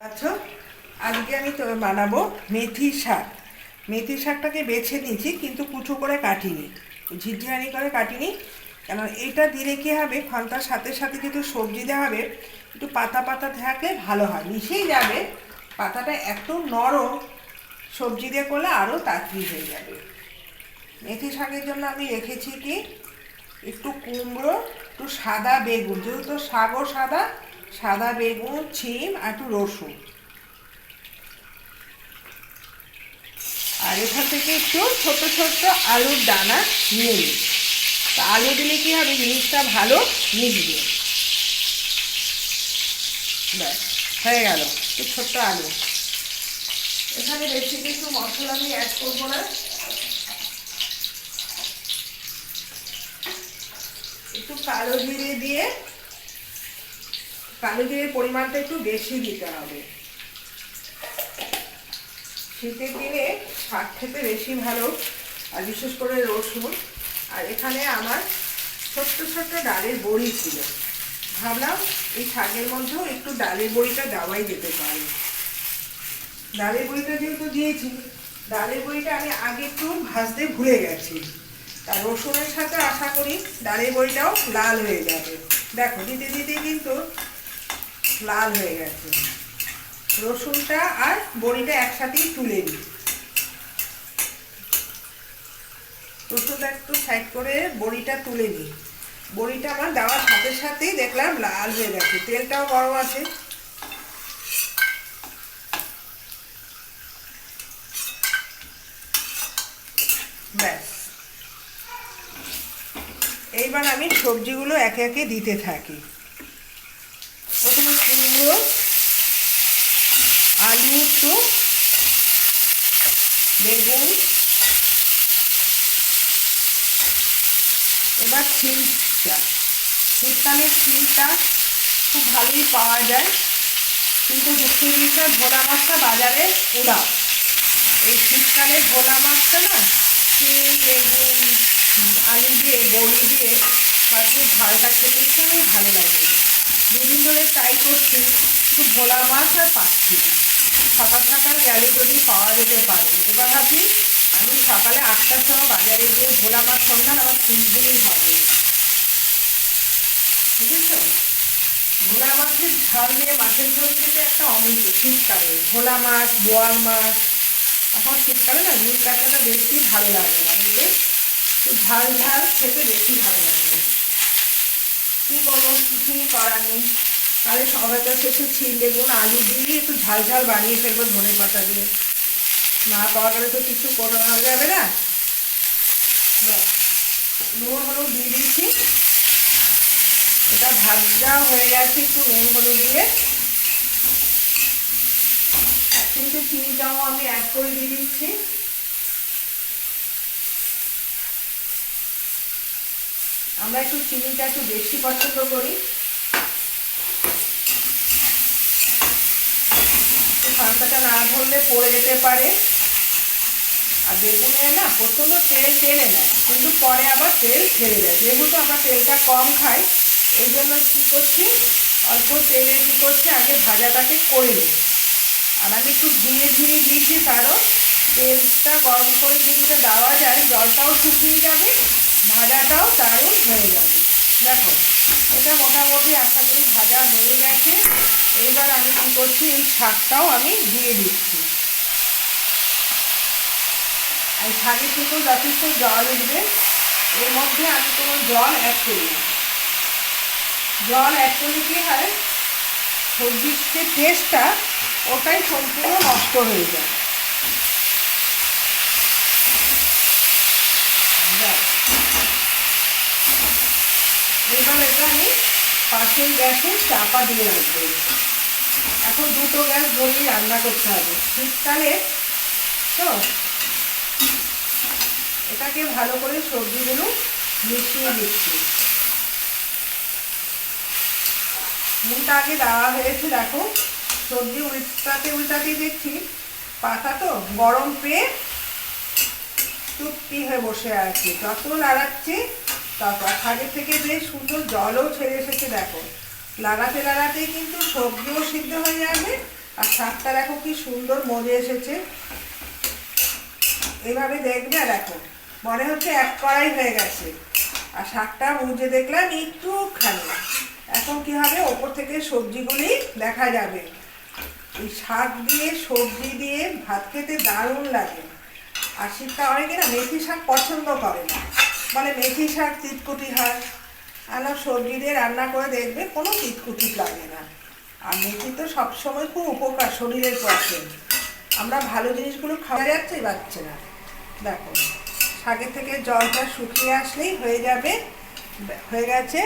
আচ্ছা আজকে আমি তো বানাবো মেথি শাক। মেথি শাকটাকে বেছে নিয়েছি, কিন্তু কুচো করে কাটিনি। ঝিরঝিরানি করে কাটিনি। কেন, এটা দিলে কি হবে? খন্তার সাথে সাথে যেহেতু সবজি দেওয়া হবে। একটু পাতা পাতা থাকলে ভালো হয়। মিশেই যাবে। পাতাটা এত নরম, সবজি দিয়ে করলে আরও তাড়াতাড়ি হয়ে যাবে। মেথি শাকের জন্য আমি রেখেছি কি? একটু কুমড়ো, একটু সাদা বেগুন। যেহেতু শাকও সাদা সাদা বেগুন, ছিম আর একটু রসুন। আর এখান থেকে একটু ছোট ছোট আলুর দানা নিয়ে নিই। তা আলু দিলে কি হবে? জিনিসটা ভালো মিশবে। ব্যাস, হয়ে গেল। একটু ছোট্ট আলু। এখানে বেশি কিছু মশলা আমি অ্যাড করব না। একটু কালো জিরে দিয়ে কালো জিরের পরিমাণটা একটু বেশি দিতে হবে। শীতের দিনে শাক খেতে বেশি ভালো, আর বিশেষ করে রসুন। আর এখানে আমার ছোট্ট ছোট্ট ডালের বড়ি ছিল। ভাবলাম এই শাকের মধ্যেও একটু ডালের বড়িটা দেওয়াই যেতে পারে। ডালের বড়িটা যেহেতু দিয়েছি, ডালের বড়িটা আমি আগে একটু ভাজতে ভুলে গেছি। আর রসুনের সাথে আশা করি ডালের বড়িটাও লাল হয়ে যাবে। দেখো, দিতে দিতে কিন্তু লাল হয়ে গেছে। রসুনটা আর বড়িটা একসাথেই তুলে নিই। রসুনটা একটু সাইড করে বড়িটা তুলে নিই। বড়িটা আমার দেওয়ার সাথে সাথেই দেখলাম লাল হয়ে গেছে। তেলটাও গরম আছে। ব্যাস। এইবার আমি সবজিগুলো একে একে দিতে থাকি প্রথমে কুমড়ো আলু একটু বেগুন এবার সিমটা। শীতকালের সিমটা খুব ভালোই পাওয়া যায়। কিন্তু দুঃখ জিনিসটা ভোলা মাছটা বাজারে উড়াও। এই শীতকালে ভোলা মাছটা না সিম বেগুন, আলু দিয়ে, বড়ি দিয়ে মাছের ঝালটা খেতে খুবই ভালো লাগে। দুদিন ধরে ট্রাই করছি কিন্তু ভোলা মাছ আর পাচ্ছি না। সকাল সকাল গেলে যদি পাওয়া যেতে পারে, এবার ভাবি আমি সকালে আটটার সময় বাজারে গিয়ে ভোলা মাছ সন্ধান আমার খুঁজতেই হবে। বুঝেছ? ভোলা মাছের ঝাল দিয়ে মাছের ঝোল খেতে একটা অমৃত, শীতকালে। ভোলা মাছ, বোয়াল মাছ। এখন শীতকালে না নীল কাঁচাটা বেশি ভালো লাগে না একটু ঝাল ঝাল খেতে বেশি ভালো লাগে। কী করব? কিছুই করার নেই। তাহলে সবাই তো শেষে ছিল বেগুন, আলু দিয়ে একটু ঝাল ঝাল বানিয়ে ফেলব ধনে পাতা দিয়ে। না পাওয়া গেলে তো কিছু করা যাবে না। নুন, হলুদ দিয়ে দিচ্ছি এটা ভাজা হয়ে গেছে একটু নুন, হলুদ দিয়ে। কিন্তু চিনিটাও আমি অ্যাড করে দিয়ে দিচ্ছি। আমরা একটু চিনিটা একটু বেশি পছন্দ করি। ফাঁকাটা না ধরলে পড়ে যেতে পারে। আর বেগুনে না প্রচণ্ড তেল টেনে নেয়, কিন্তু পরে আবার তেল ছেড়ে দেয়। যেহেতু আমরা তেলটা কম খাই, এই জন্য কী করছি? অল্প তেলে কী করছি? আগে ভাজাটাকে করে নিই। আর আমি একটু ধীরে ধীরে দিয়েছি, কারণ তেলটা গরম করে যদি দেওয়া যায়, জলটাও শুকিয়ে যাবে, ভাজাটাও দারুণ হয়ে যাবে। দেখো, এটা মোটামুটি আশা করি ভাজা হয়ে গেছে। এবার আমি কী করছি, এই শাকটাও আমি দিয়ে দিচ্ছি। আর শাকের থেকেও যথেষ্ট জল উঠবে, এর মধ্যে আমি কোনো জল অ্যাড করি না। জল অ্যাড করলে কী হয়, সবজির যে টেস্টটা ওটাই সম্পূর্ণ নষ্ট হয়ে যায় ব্যাস। এবার এটা আমি পাশের গ্যাসে চাপা দিয়ে রাখব। এখন দুটো গ্যাস ধরিয়ে রান্না করতে হবে। শীতকালে তো এটাকে ভালো করে সবজিগুলো মিশিয়ে দিচ্ছি নুনটা আগে দেওয়া হয়েছে, দেখো। সবজি উল্টাতে উল্টাতে দেখছি পাতা তো গরম পেয়ে চুপটি হয়ে বসে আছে। যত লাড়াচ্ছি তত শাকের থেকে বেশ সুন্দর জলও ছেড়ে এসেছে, দেখো। লাগাতে লাগাতেই কিন্তু সবজিও সিদ্ধ হয়ে যাবে, আর শাকটা দেখো কি সুন্দর মজে এসেছে। এভাবে দেখবে আর দেখো, মনে হচ্ছে এক কড়াই হয়ে গেছে। আর শাকটা মুজে দেখলাম একটু খালি এখন কি হবে, ওপর থেকে সবজিগুলি দেখা যাবে। এই শাক দিয়ে, সবজি দিয়ে ভাত খেতে দারুণ লাগে। আর শীতটা অনেকে না, মেথি শাক পছন্দ করে না। মানে মেথি শাক চিটকুটি হয়। আর সবজি দিয়ে রান্না করে দেখবে কোনো চিটকুটি লাগে না। আর মেথি তো সবসময় খুব উপকার শরীরের পক্ষে। আমরা ভালো জিনিসগুলো খাওয়া যাচ্ছে পাচ্ছে না। দেখো শাকের থেকে জলটা শুকিয়ে আসলেই হয়ে যাবে, হয়ে গেছে।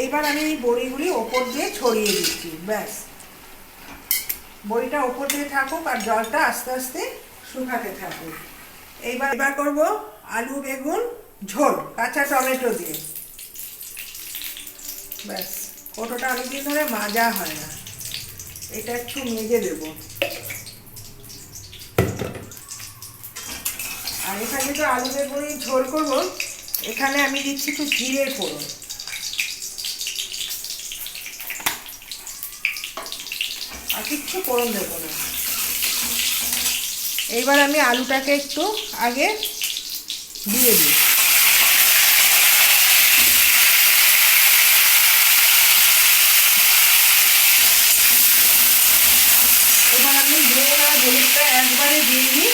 এইবার আমি এই বড়িগুলি ওপর দিয়ে ছড়িয়ে দিচ্ছি, ব্যাস। বড়িটা ওপর দিয়ে থাকুক আর জলটা আস্তে আস্তে শুকাতে থাকুক। এইবার এবার করব আলু, বেগুন ঝোল, কাঁচা টমেটো দিয়ে। ব্যাস কোটোটা অনেকদিন ধরে মাজা হয় না। এটা একটু মেজে দেব। আর এখানে তো আলু বেগুনি ঝোল করব, এখানে আমি দিচ্ছি একটু জিরের ফোড়ন। আর কিচ্ছু ফোড়ন দেবো না। এইবার আমি আলুটাকে একটু আগে দিয়ে দিই এবার আমি নুন আর হলুদটা একবারে দিয়ে দিই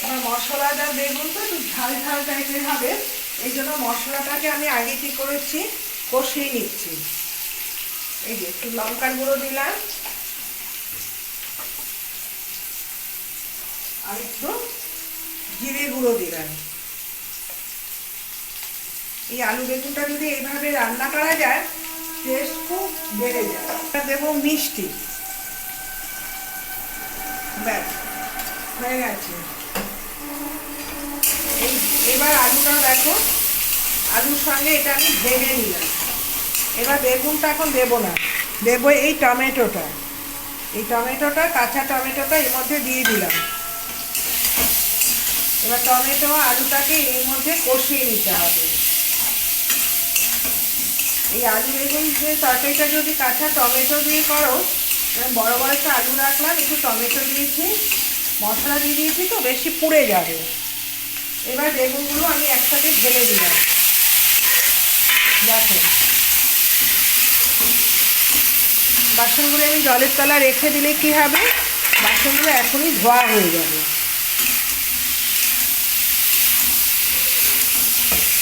এবার মশলাটা বেগুন তো, একটু ঝাল ঝাল টাইপের হবে। এই জন্য মশলাটাকে আমি আগে কি করেছি? কষিয়ে নিচ্ছি। এই যে একটু লঙ্কার গুঁড়ো দিলাম। আর একটু জিরে গুঁড়ো দিলাম। এই আলু বেগুনটা যদি এইভাবে রান্না করা যায় টেস্ট খুব বেড়ে যায়। দেবো মিষ্টি। ব্যাস, হয়ে গেছে। এই এবার আলুটা দেখো। আলুর সঙ্গে এটা আমি ভেঙে নিলাম। এবার বেগুনটা এখন দেবো না। দেবো এই টমেটোটা। এই টমেটোটা, কাঁচা টমেটোটা এর মধ্যে দিয়ে দিলাম। এবার টমেটো আলুটাকে এর মধ্যে কষিয়ে নিতে হবে। এই আলু বেগুন যে তরকারিটা যদি কাঁচা টমেটো দিয়ে করো, আমি বড় বড় একটা আলু রাখলাম, একটু টমেটো দিয়েছি, মশলা দিয়ে দিয়েছি, তো বেশি পুড়ে যাবে। এবার বেগুনগুলো আমি একসাথে ঢেলে দিলাম। দেখো। বাসনগুলো আমি জলের তলা রেখে দিলে কি হবে? বাসনগুলো এখনই ধোয়া হয়ে যাবে।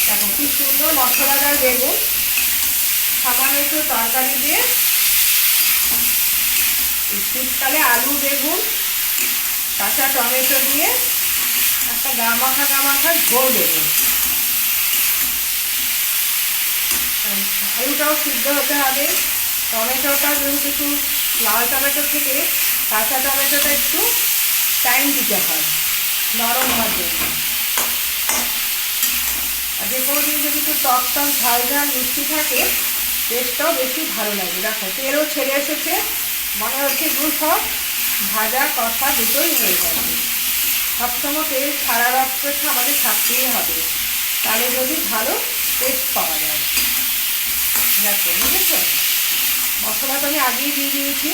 দেখো কি সুন্দর মশলাদার বেগুন। সামান্য একটু তরকারি দিয়ে শীতকালে আলু, বেগুন, কাঁচা টমেটো দিয়ে একটা গামাখা গামাখা ঝোল দেবো। আলুটাও সিদ্ধ হতে হবে। টমেটোটা যেহেতু একটু লাল টমেটো থেকে, কাঁচা টমেটোটা একটু টাইম দিতে হয়, নরম হওয়ার জন্য। আর যে কোনো দিন যদি একটু টক টক, ঝাল ঝাল, মিষ্টি থাকে, টেস্টটাও বেশি ভালো লাগে। দেখো, তেলও ছেড়ে এসেছে, মনে হচ্ছে এগুলো সব ভাজা, কষা দুটোই হয়ে যাবে সবসময় তেল ছাড়া অপেক্ষা আমাদের থাকতেই হবে। তাহলে যদি ভালো টেস্ট পাওয়া যায়। দেখো, বুঝেছ? মশলা তো আমি আগেই দিয়ে দিয়েছি।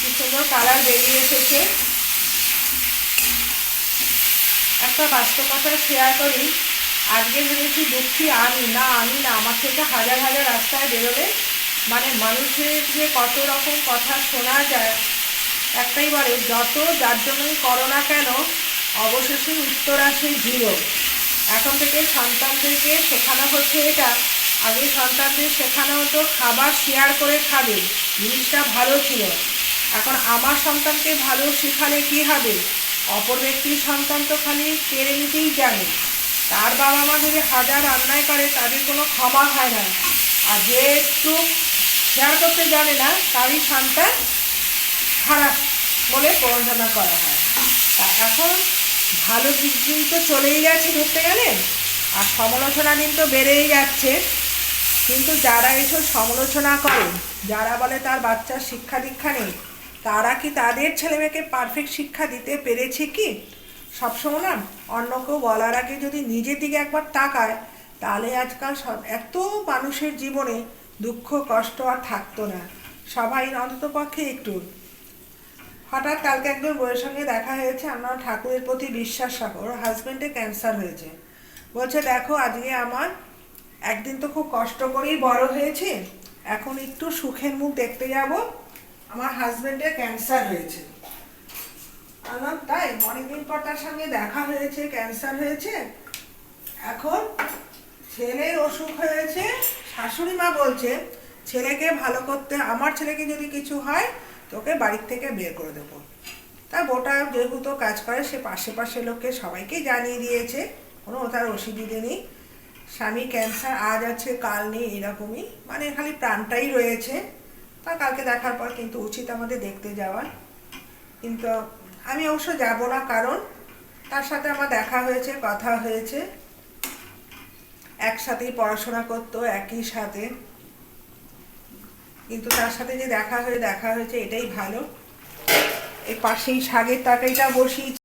কি সুন্দর কালার বেরিয়ে এসেছে। একটা বাস্তবতা শেয়ার করি। আজকে ভেবেছি দুঃখী আমি। না আমি না, আমার থেকে হাজার হাজার রাস্তায় বেরোলে মানে মানুষের যে কত রকম কথা শোনা যায়, একটাই বলে, যত যার জন্যই করো না কেন অবশেষে উত্তর আসে জিরো এখন থেকে সন্তানদেরকে শেখানো হচ্ছে এটা। আগে সন্তানদের শেখানো হতো খাবার শেয়ার করে খাবে, জিনিসটা ভালো ছিল। এখন আমার সন্তানকে ভালো শেখালে কী হবে? অপর ব্যক্তির সন্তান তো খালি কেড়ে নিতেই জানে। তার বাবা মা যদি হাজার অন্যায় করে, তাদের কোনো ক্ষমা হয় না। আর যে একটু শেয়ার করতে জানে না, তারই সন্তান খারাপ বলে পড়াশোনা করা হয়। আর এখন ভালো দিন তো চলেই যাচ্ছে ধরতে গেলে। আর সমালোচনা দিন তো বেড়েই যাচ্ছে। কিন্তু যারা এসব সমালোচনা করে, যারা বলে তার বাচ্চার শিক্ষা দীক্ষা নেই, তারা কি তাদের ছেলেমেয়েকে পারফেক্ট শিক্ষা দিতে পেরেছে কি? সবসময় না, অন্য কেউ বলার আগে যদি নিজের দিকে একবার তাকায়, তাহলে আজকাল সব এত মানুষের জীবনে দুঃখ, কষ্ট আর থাকতো না। সবাই অন্তত পক্ষে একটু হঠাৎ কালকে একজন বইয়ের সঙ্গে দেখা হয়েছে, আমরা ঠাকুরের প্রতি বিশ্বাস রাখো, ওর হাজবেন্ডে ক্যান্সার হয়েছে। বলছে, দেখো, আজকে আমার একদিন তো খুব কষ্ট করেই বড় হয়েছে, এখন একটু সুখের মুখ দেখতে যাব, আমার হাজবেন্ডের ক্যান্সার হয়েছে। আমার তাই অনেকদিন পর তার সঙ্গে দেখা হয়েছে ক্যান্সার হয়েছে। এখন ছেলের অসুখ হয়েছে, শাশুড়ি মা বলছে, ছেলেকে ভালো করতে, আমার ছেলেকে যদি কিছু হয় তোকে বাড়ির থেকে বের করে দেবো। তা বোটা যেহেতু কাজ করে, সে পাশে পাশে লোককে সবাইকে জানিয়ে দিয়েছে। কোনো তার অসুবিধে নেই। স্বামী ক্যান্সার, আজ আছে, কাল নেই, এরকমই। মানে খালি প্রাণটাই রয়েছে। তা কালকে দেখার পর কিন্তু উচিত আমাদের দেখতে যাওয়ার। কিন্তু আমি অবশ্য যাব না, কারণ তার সাথে আমার দেখা হয়েছে, কথা হয়েছে। একসাথেই পড়াশোনা করতো, একই সাথে। কিন্তু তার সাথে যে দেখা হয়ে, দেখা হয়েছে এটাই ভালো। এর পাশেই শাগের তরকারিটা বসিয়েছি।